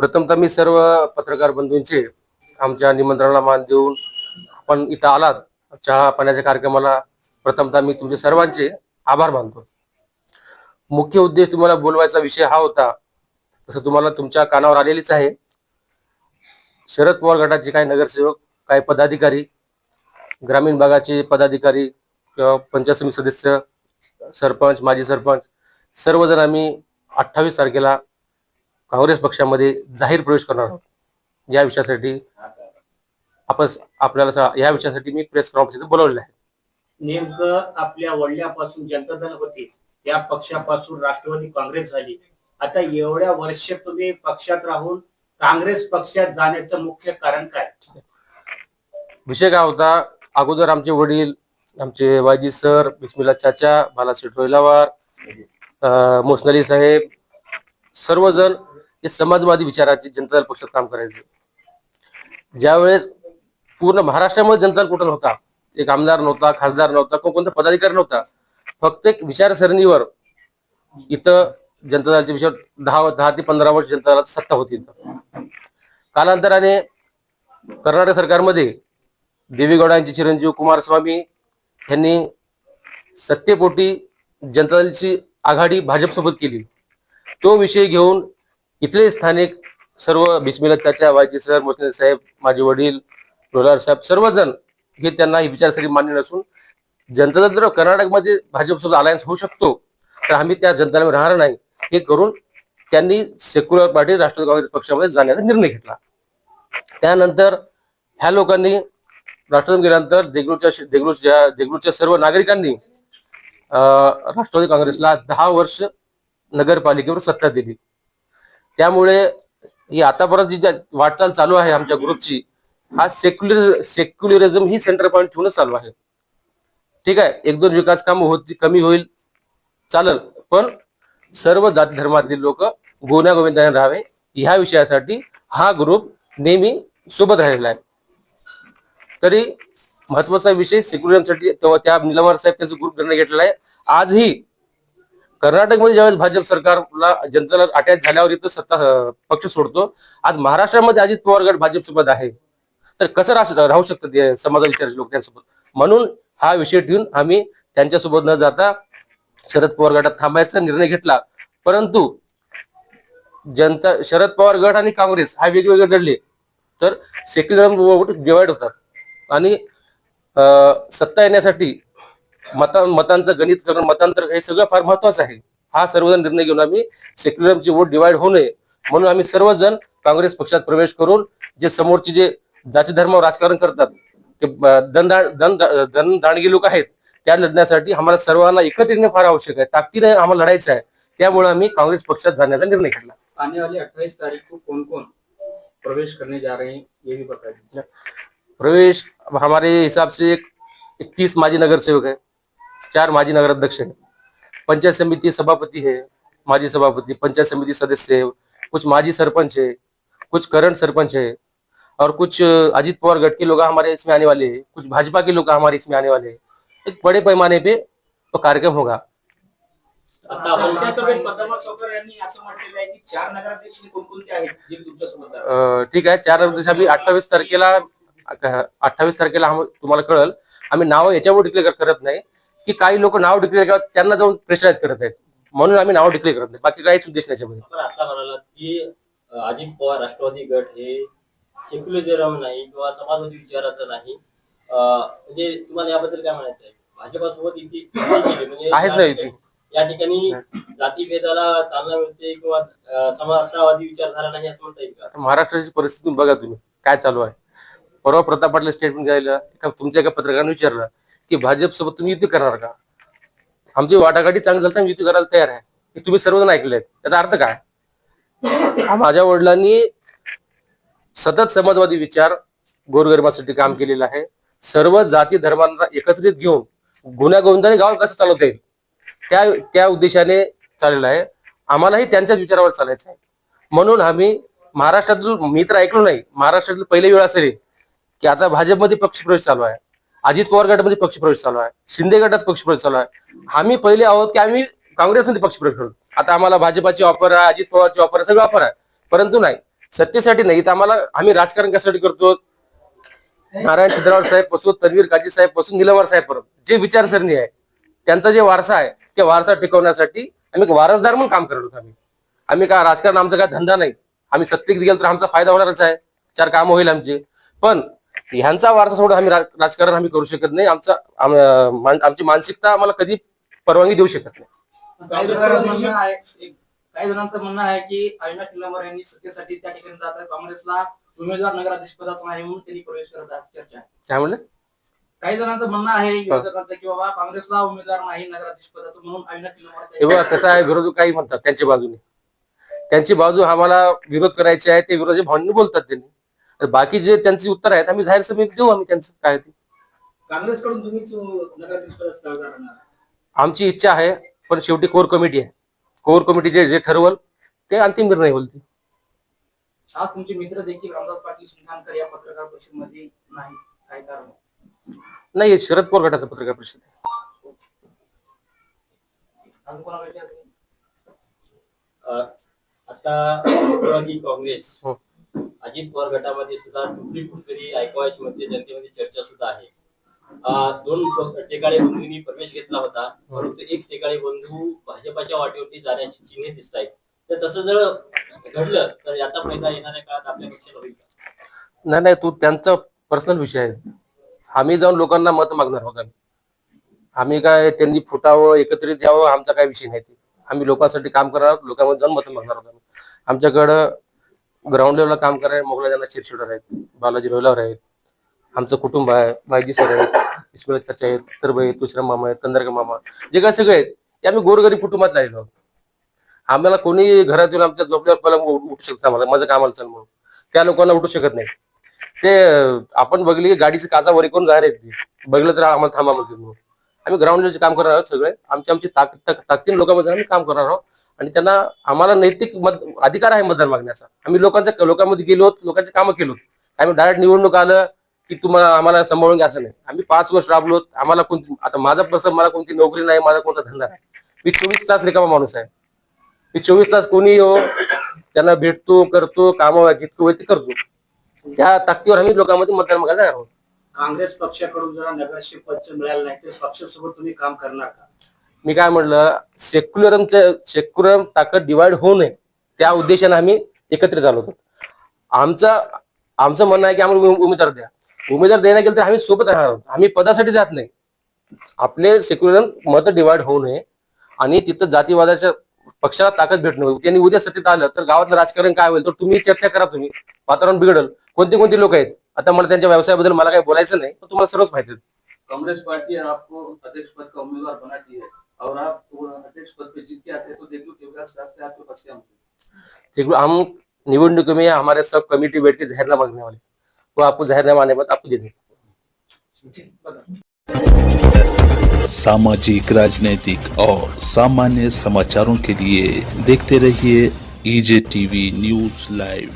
प्रथमतः मी सर्व पत्रकार बंधूंचे आमच्या निमंत्रणाला मान देऊन आपण इथं आलात. चहा पाण्याच्या कार्यक्रमाला प्रथमतः मी तुमचे सर्वांचे आभार मानतो. मुख्य उद्देश तुम्हाला बोलवायचा विषय हा होता. तसं तुम्हाला तुमच्या कानावर आलेलीच आहे. शरद पवार गटाचे काही नगरसेवक काही पदाधिकारी ग्रामीण भागाचे पदाधिकारी किंवा पंचायत समिती सदस्य सरपंच माजी सरपंच सर्वजण आम्ही अठ्ठावीस तारखेला काँग्रेस पक्षामध्ये जाहीर प्रवेश करणार आहोत या विषयासाठी आपण आपल्याला या विषयासाठी मी प्रेस कॉन्फरन्स इथे बोलवलेलं आहे. नेमकं आपल्या वडिल्यापासून जनता दल होते त्या पक्षापासून राष्ट्रवादी काँग्रेस झाली. आता एवढ्या वर्ष तुम्ही पक्षात राहून काँग्रेस पक्षात जाण्याचं मुख्य कारण काय? विषय काय होता अगोदर आमचे वडील आमचे वायजी सर बिस्मिल्ला चाचा बालासेठ रोहिलावार मोसनली साहेब सर्वजण हे समाजवादी विचाराचे जनता दल पक्षात काम करायचे. ज्यावेळेस पूर्ण महाराष्ट्रामध्ये जनता दल कुठला नव्हता एक आमदार नव्हता खासदार नव्हता कोण कोणता पदाधिकारी नव्हता फक्त एक विचारसरणीवर इथं जनता दलाच्या विषय दहा दहा ते पंधरा वर्ष जनता दलाची सत्ता होती कालांतराने कर्नाटक सरकारमध्ये देवीगौडांचे चिरंजीव कुमारस्वामी यांनी सत्तेपोटी जनता दलची आघाडी भाजपसोबत केली. तो विषय घेऊन इथले स्थानिक सर्व बिस्मिल्ला त्याच्या वायजी सर मोसने साहेब माझे वडील लोलार साहेब सर्वजण हे त्यांना ही विचारसरी मान्य नसून जनता जर कर्नाटकमध्ये भाजपसोबत अलायन्स होऊ शकतो तर आम्ही त्या जनता राहणार नाही. हे करून त्यांनी सेक्युलर पार्टी राष्ट्रवादी काँग्रेस पक्षामध्ये जाण्याचा निर्णय घेतला. त्यानंतर ह्या लोकांनी राष्ट्रवादी गेल्यानंतर देगलूरच्या देगलूरच्या देगलूरच्या सर्व नागरिकांनी राष्ट्रवादी काँग्रेसला दहा वर्ष नगरपालिकेवर सत्ता दिली. त्यामुळे ही आतापर्यंत जी ज्या- वाटचाल चालू आहे आमच्या ग्रुपची हा सेक्युलर सेक्युलरिझम ही सेंटर पॉईंट ठेवूनच चालू आहे. ठीक आहे एक दोन विकास कामं होती कमी होईल चालेल. पण सर्व जाती धर्मातील लोक गोण्यागोविंदाने राहावे ह्या विषयासाठी हा ग्रुप नेहमी सोबत राहिलेला आहे. तरी महत्त्वाचा विषय सेक्युलरिझमसाठी तेव्हा त्या निलमार साहेब त्यांचा ग्रुप निर्णय घेतलेला आहे. आजही कर्नाटकमध्ये ज्यावेळेस भाजप सरकारला जनतेला अटॅच झाल्यावर इथं सत्ता पक्ष सोडतो. आज महाराष्ट्रामध्ये अजित पवार गट भाजपसोबत आहे. तर कसं राहू शकतं ते समाजा विचाराचे लोक त्यांसोबत म्हणून हा विषय ठेवून आम्ही त्यांच्यासोबत न जाता शरद पवार गटात थांबायचा निर्णय घेतला. परंतु जनता शरद पवार गट आणि काँग्रेस हा वेगवेगळे लढले तर सेक्युलर डिवाइड होतात. आणि सत्ता येण्यासाठी मता मतांचं गणित करणं मतांतर हे सगळं फार महत्वाचं आहे. हा सर्वजण निर्णय घेऊन आम्ही सेक्युलरची वोट डिवाइड होऊ नये. म्हणून आम्ही सर्वजण काँग्रेस पक्षात प्रवेश करून जे समोरचे जे जाती धर्मावर राजकारण करतात ते दन दांडगे लोक आहेत त्या लढण्यासाठी आम्हाला सर्वांना एकत्र येणं फार आवश्यक आहे. ताकदीने आम्हाला लढायचं आहे. त्यामुळे आम्ही काँग्रेस पक्षात जाण्याचा निर्णय घेतला. आने वाली अट्ठाईस तारीख को कौन कौन प्रवेश करने जा रहे हैं ये भी बता दीजिए प्रवेश हमारे हिसाब से एक इकतीस माजी नगर सेवक है। चार माजी नगर अध्यक्ष है. पंचायत समिति सभापति है माजी सभापति पंचायत समिति सदस्य है कुछ माजी सरपंच है कुछ करंट सरपंच है और कुछ अजीत पवार गट के लोग हमारे इसमें आने वाले हैं कुछ भाजपा के लोग हमारे इसमें आने वाले हैं। एक बड़े पैमाने पे तो कार्यक्रम होगा। आहे चार नगराध्यक्ष ठीक आहे चार दिवस आम्ही अठ्ठावीस तारखेला अठ्ठावीस तारखेला आम- तुम्हाला कळल. आम्ही नाव याच्यावर डिक्लेअर करत नाही. की काही लोक नाव डिक्लेअर करतात त्यांना जाऊन प्रेशराईज करत आहेत. म्हणून आम्ही नाव डिक्लेअर करत नाही. बाकी काहीच उद्देश नाही की अजित पवार राष्ट्रवादी गट हे सेक्युलरिझम नाही किंवा समाजवादी विचाराचं नाही. म्हणजे तुम्हाला याबद्दल काय म्हणायचं आहे? भाजपासोबत केली म्हणजे आहेच या नाही ठिकाणी- युती. या ठिकाणी जातीभेदाला चालना मिळते किंवा समाजवादी विचारधारा नाही असं म्हणता येईल का? महाराष्ट्राची परिस्थिती बघा तुम्ही. काय चालू आहे? परवा प्रताप पाटील स्टेटमेंट घ्यायला एका तुमच्या एका पत्रकाराने विचारलं की भाजपसोबत तुम्ही युती करणार का? आमची वाटाघाटी चांगली झाली तर आम्ही युती करायला तयार आहे. हे तुम्ही सर्वजण ऐकले त्याचा अर्थ काय? माझ्या वडिलांनी सतत समाजवादी विचार गोरगरिबासाठी काम केलेलं आहे. सर्व जाती धर्मांना एकत्रित घेऊन गुन्हागोविंदाने गाव कसं चालवता येईल? त्या त्या उद्देशाने चाललेलं आहे. आम्हालाही त्यांच्याच विचारावर चालायचं आहे. म्हणून आम्ही महाराष्ट्रातील मी तर ऐकलो नाही महाराष्ट्रातील पहिली वेळ असेल की आता भाजपमध्ये पक्षप्रवेश चालू आहे. अजित पवार गटामध्ये पक्षप्रवेश चालू आहे. शिंदे गटात पक्षप्रवेश चालू आहे. आम्ही पहिले आहोत की आम्ही काँग्रेसमध्ये पक्षप्रवेश करू. आता आम्हाला भाजपाची ऑफर आहे अजित पवारची ऑफर आहे सगळं ऑफर आहे. परंतु नाही सत्तेसाठी नाही. तर आम्हाला आम्ही राजकारण कशासाठी करतो? नारायण चित्रावर साहेबपासून तन्वीर काजी साहेबपासून निलमवार साहेब पर्यंत जे विचारसरणी आहे त्यांचा जे वारसा आहे ते वारसा टिकवण्यासाठी आम्ही वारसदार म्हणून काम करत आहोत आम्ही. आम्ही का राजकारण आमचा काय धंदा नाही. आम्ही सत्तेत गेलो तर आमचा फायदा होणारच आहे. चार काम होईल आमचे. पण ह्यांचा वारसा सोडून आम्ही राजकारण आम्ही करू शकत नाही. आमचा आमची मानसिकता आम्हाला कधी परवानगी देऊ शकत नाही. काही जणांचं म्हणणं आहे की अविनाश निलंबर यांनी सत्तेसाठी त्या ठिकाणी जात काँग्रेसला उमेदवार नगराध्यक्ष पदाचा म्हणून त्यांनी प्रवेश करत आहे. चर्चा. काय म्हणलं? काही जणांचं म्हणणं आहे विरोधकांचं की बाबा काँग्रेसला उमेदवार नाही नगराध्यक्ष पदाचं म्हणून अविनाश निलंबर हे कसं आहे विरोधक काही म्हणतात त्यांच्या बाजूने. त्यांची बाजू आम्हाला विरोध करायची आहे ते विरोधी भावनेने बोलतात त्यांनी. बाकी जे त्यांची उत्तर आहेत आम्ही जाहीर सभेत देऊ आम्ही त्यांचं काय ते. काँग्रेसकडून तुम्हीच आमची इच्छा आहे पण शेवटी कोर कमिटी आहे. कोर कमिटी जे जे ठरवल ते अंतिम निर्णय होईल ते. आज तुमचे मित्र देखील रामदास पाटील श्रीकांतकर या पत्रकार परिषदेमध्ये नाही. काय कारण? नाही हे शरद पवार गटाचं पत्रकार परिषद आहे. अजून कोणापेक्षा असेल? अ, आता राष्ट्रवादी काँग्रेस. हो. अजित पवार गटामध्ये सुद्धा कुठली कुठतरी ऐकवायची मध्ये जनतेमध्ये चर्चा सुद्धा आहे. दोन प- टेकाळे बंधूंनी प्रवेश घेतला होता परंतु एक टेकाळे बंधू भाजपाच्या वाटेवरती जाण्याची चिन्हे दिसत आहेत तर तसं जर घडलं तर याचा फायदा येणाऱ्या काळात आपल्या पक्षाला होईल नाही नाही तो त्यांचा पर्सनल विषय आहे. आम्ही जाऊन लोकांना मत मागणार आहोत आम्ही आम्ही काय त्यांनी फुटावं एकत्रित यावं आमचा काय विषय नाही ते. आम्ही लोकांसाठी काम करणार लोकांमध्ये जाऊन मत मागणार आहोत. आमच्याकडं ग्राउंड लेवलला काम करणारे मोगलाजांना शिरशिडर आहेत बालाजी रोहिलावर आहेत आमचं कुटुंब आहे भाईजी सर आहेत इस्माईल चाचा आहेत तरबाई तुशराम मामा आहेत कंदरका मामा जे काय सगळे आहेत ते आम्ही गोरगरीब कुटुंबात राहिलो आम्हाला कोणी घरात येऊन आमच्या झोपल्यावर पहिला उठू शकतं आम्हाला माझं कामाला चल म्हणून त्या लोकांना उठू शकत नाही. ते आपण बघली की गाडीची काचा वरी करून जाणार आहेत ते बघलं तर आम्हाला थांबा म्हणते म्हणून आम्ही ग्राउंड काम करणार आहोत सगळे. आमची आमची ताक- ताकदीन लोकांमध्ये आम्ही काम करणार आहोत. आणि त्यांना आम्हाला नैतिक मत अधिकार आहे मतदान मागण्याचा. आम्ही लोकांच्या लोकांमध्ये गेलो लोकांचे कामं केलो. आम्ही डायरेक्ट निवडणूक आलं की तुम्हाला आम्हाला सांभाळून घ्या असं नाही. आम्ही पाच वर्ष राबलो आम्हाला कोणती आता माझा प्रसंग मला कोणती नोकरी नाही माझा कोणता धंदा नाही. मी चोवीस तास रिकामा माणूस आहे. मी चोवीस तास कोणी हो त्यांना भेटतो करतो कामं जितकं होईल ते करतो. त्या ताकदीवर आम्ही लोकांमध्ये मतदान मागायला आहोत. काँग्रेस पक्षाकडून जरा नगराध्यक्ष पद मिळालं नाही तर पक्षासोबत तुम्ही काम करणार का? मी काय म्हणलं सेक्युलरमचं सेक्युलरम ताकद डिवाइड होऊ नये. त्या उद्देशाने आम्ही एकत्रित झालो होतो. आमचा आमचं म्हणणं आहे की आम्हाला उमे- उमेदवार द्या. उमेदवार देण्या गेलं तर आम्ही सोबत राहणार आहोत. आम्ही पदासाठी जात नाही. आपले सेक्युलरम मत डिवाइड होऊ नये आणि तिथं जातीवादाच्या पक्षाला ताकद भेटणं त्यांनी उद्या सत्तेत आलं तर गावातलं राजकारण काय होईल? तर तुम्ही चर्चा करा तुम्ही. वातावरण बिघडल. कोणते कोणते लोक आहेत? आता मला त्यांच्या व्यवसायाबद्दल मला काही बोलायचं नहीं पण तुम्हाला सर्वच माहिती कांग्रेस पार्टी आपको अध्यक्ष पद का उम्मीदवार बनाती है और आप अध्यक्ष पद पे जीत के आते हैं तो देख लो कि रास्ते आपके पास क्या होंगे ठीक है, हम निवडणूक में हमारे सब कमेटी बैठ के जहरनामा मांगने वाले वो आपको जहरनामा आने के बाद आपको दे देंगे। सामाजिक राजनीतिक और सामान्य समाचारों के लिए देखते रहिए ईजे टीवी न्यूज़ लाइव